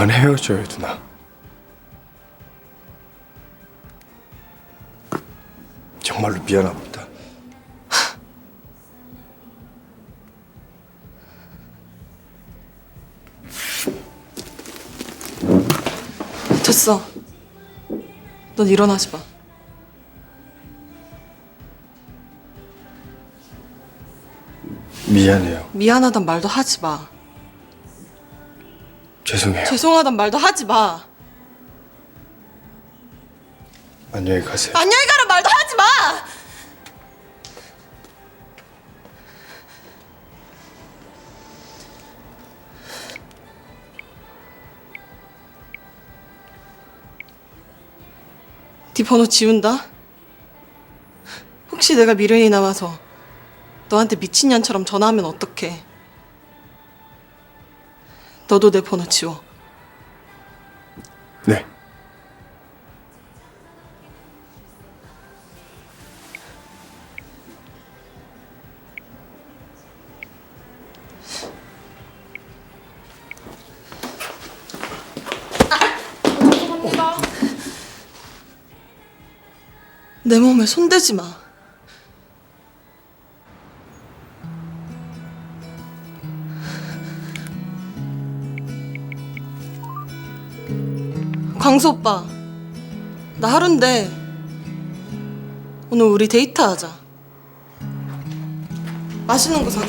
그만 헤어져요 누나 정말로 미안합니다 됐어. 넌 일어나지 마. 미안해요 미안하단 말도 하지 마. 죄송해요 죄송하단 말도 하지 마. 안녕히 가세요 안녕히 가란 말도 하지 마. 네 번호 지운다. 혹시 내가 미련이 남아서 너한테 미친년처럼 전화하면 어떡해? 너도 내 번호 지워. 네 내 몸에 손대지 마. 광수 오빠, 나 하루인데 오늘 우리 데이트하자. 맛있는 거 사줘.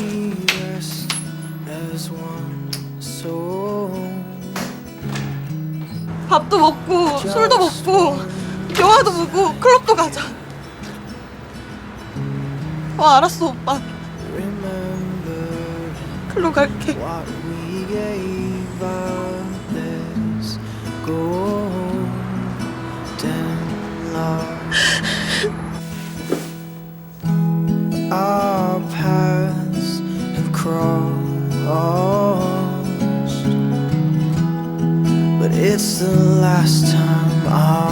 밥도 먹고 술도 먹고 영화도 보고 클럽도 가자. 어 알았어 오빠. 클럽 갈게. It's the last time I'll